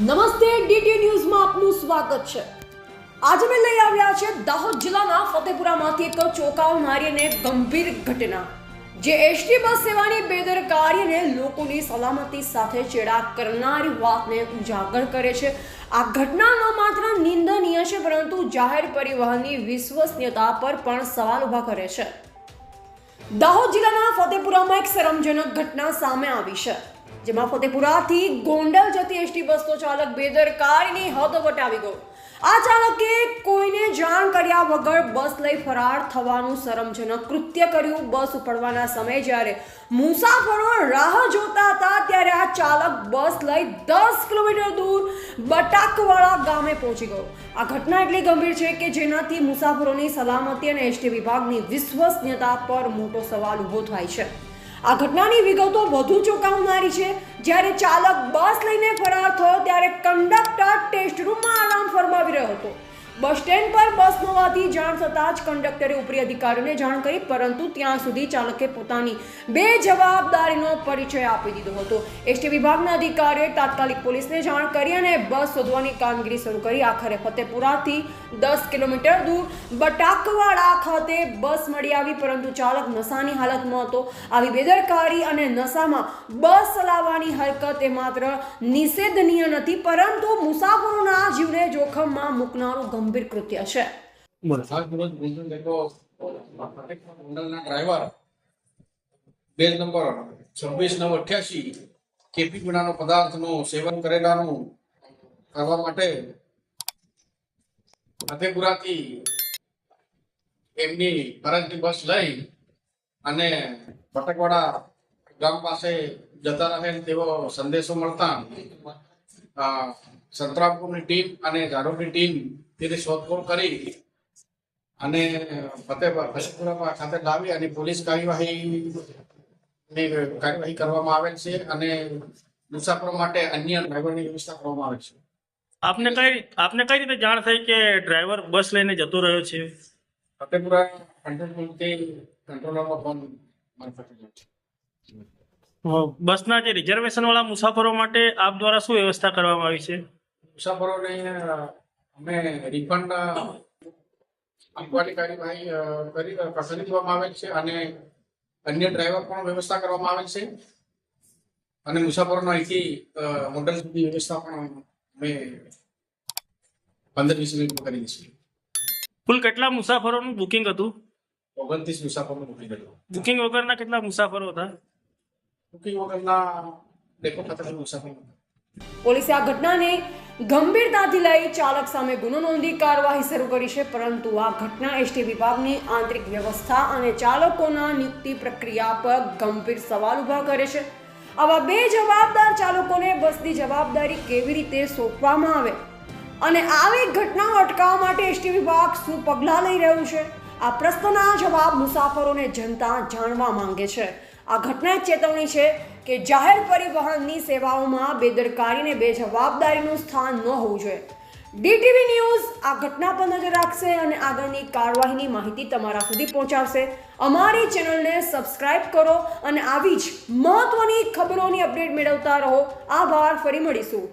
નમસ્તે, ડીટી ન્યૂઝમાં આપનું સ્વાગત છે. આજે મેં લઈ આવ્યા છે દાહોદ જિલ્લાના ફતેપુરામાંથી એક ચોંકાવનારી અને ગંભીર ઘટના. જે એસટી બસ સેવાની બેદરકારી અને લોકોની સલામતી સાથે ચેડા કરનારી વાતને ઉજાગર કરે છે. આ ઘટના ન માત્ર નિંદનીય છે, પરંતુ જાહેર પરિવહનની વિશ્વસનીયતા પર પણ સવાલ ઊભા કરે છે. દાહોદ જિલ્લાના ફતેપુરામાં એક શરમજનક ઘટના સામે આવી છે. જેમાં ફતેપુરાથી ગોંડલ જતી એસટી બસનો ચાલક બેદરકારીની હદ વટાવી ગયો. આ ચાલકે કોઈને જાણ કર્યા વગર બસ લઈ ફરાર થવાનું શરમજનક કૃત્ય કર્યું બસ ઉપડવાના સમયે જ્યારે મુસાફરો રાહ જોતા હતા ત્યારે આ ચાલક બસ લઈ દસ કિલોમીટર દૂર બટાકવાળા ગામે પહોંચી ગયો. આ ઘટના એટલી ગંભીર છે કે જેનાથી મુસાફરોની સલામતી અને એસટી વિભાગની વિશ્વસનીયતા પર મોટો સવાલ ઊભો થાય છે. આ ઘટનાની વિગતો વધુ ચોંકાવનારી છે. જ્યારે ચાલક બસ લઈને ફરાર થયો, ત્યારે કંડક્ટર ટેસ્ટ રૂમમાં આરામ ફરમાવી રહ્યો હતો. બસ સ્ટેન્ડ પર બસ હોવાથી જાણ થતાં જ કંડક્ટરે ઉપરી અધિકારીઓને જાણ કરી, પરંતુ ત્યાં સુધી ચાલકે પોતાની બે જવાબદારીનો પરિચય આપી દીધો હતો. એસટી વિભાગના અધિકારીઓએ તાત્કાલિક પોલીસને જાણ કરી અને બસ શોધવાની કામગીરી શરૂ કરી. આખરે ફતેપુરાથી દસ કિલોમીટર દૂર બટાકવાડા ખાતે બસ મળી આવી, પરંતુ ચાલક નશાની હાલતમાં હતો. આવી બેદરકારી અને નશામાં બસ ચલાવવાની હરકત એ માત્ર નિષેધનીય નથી, પરંતુ મુસાફરોના જીવને જોખમમાં મૂકનારું ગંભીર કૃત્ય છે. ડ્રાઈવર નંબર છવ્વીસ નવ અઠ્યાસી કેપી પદાર્થનું સેવન કરેલાનું કરવા માટે ફતેપુરાથી એમની ફરજની બસ લઈ અને બટકવાડા ગામ પાસે જતા રહે તેવો સંદેશો મળતા સંતરામપુરની ટીમ અને ઝારોડની ટીમ તેની શોધખોળ કરી અને ફતેપુરા ખાતે લાવી અને પોલીસ કાર્યવાહીની કાર્યવાહી કરવામાં આવેલ છે અને મુસાફરો માટે અન્ય ડ્રાઈવરની વ્યવસ્થા કરવામાં આવે છે. આપને કઈ આપને કઈ રીતે જાણ થઈ કે ડ્રાઈવર બસ લઈને જતો રહ્યો છે? ફતેપુરા કંટ્રોલથી કંટ્રોલરમાં ફોન મારફતે બસના જે રિઝર્વેશન વાળા મુસાફરો માટે આપ દ્વારા શું વ્યવસ્થા કરવામાં આવી છે? મુસાફરોને અમે રિફંડ આપવાની કાર્યવાહી કરી પસંદ કરવામાં આવેલ છે અને અન્ય ડ્રાઈવર પણ વ્યવસ્થા કરવામાં આવેલ છે. અને મુસાફરોનો અહીંથી હોટલ સુધી વ્યવસ્થા પણ અમે પંદર વીસ મિનિટમાં કરી છે કુલ કેટલા મુસાફરોનું બુકિંગ હતું? ઓગણત્રીસ મુસાફરોનું બુકિંગ હતું. બુકિંગ વગરના કેટલા મુસાફરો હતા? બુકિંગ વગરના દેખો ખાતે મુસાફરો હતા. પોલીસે આ ઘટનાને ગંભીરતાથી લઈ ચાલક સામે ગુનો નોંધી કાર્યવાહી શરૂ કરી છે, પરંતુ આ ઘટના એસટી વિભાગની આંતરિક વ્યવસ્થા અને ચાલકોના નિયુક્તિ પ્રક્રિયા પર ગંભીર સવાલ ઊભા કરે છે. આવા બે જવાબદાર ચાલકોને બસની જવાબદારી કેવી રીતે સોંપવામાં આવે અને આવી ઘટનાઓ અટકાવવા માટે એસટી વિભાગ શું પગલાં લઈ રહ્યું છે? આ પ્રશ્નના જવાબ મુસાફરોને જનતા જાણવા માંગે છે. આ ઘટના ચેતવણી છે કે જાહેર પરિવહનની સેવાઓમાં બેદરકારીને બેજવાબદારીનું સ્થાન ન હોવું જોઈએ. ડીટીવી ન્યૂઝ આ ઘટના પર નજર રાખશે અને આગળની કાર્યવાહીની માહિતી તમારા સુધી પહોંચાડશે. અમારી ચેનલને સબસ્ક્રાઇબ કરો અને આવી જ મહત્વની ખબરોની અપડેટ મેળવતા રહો. આભાર, ફરી મળીશું.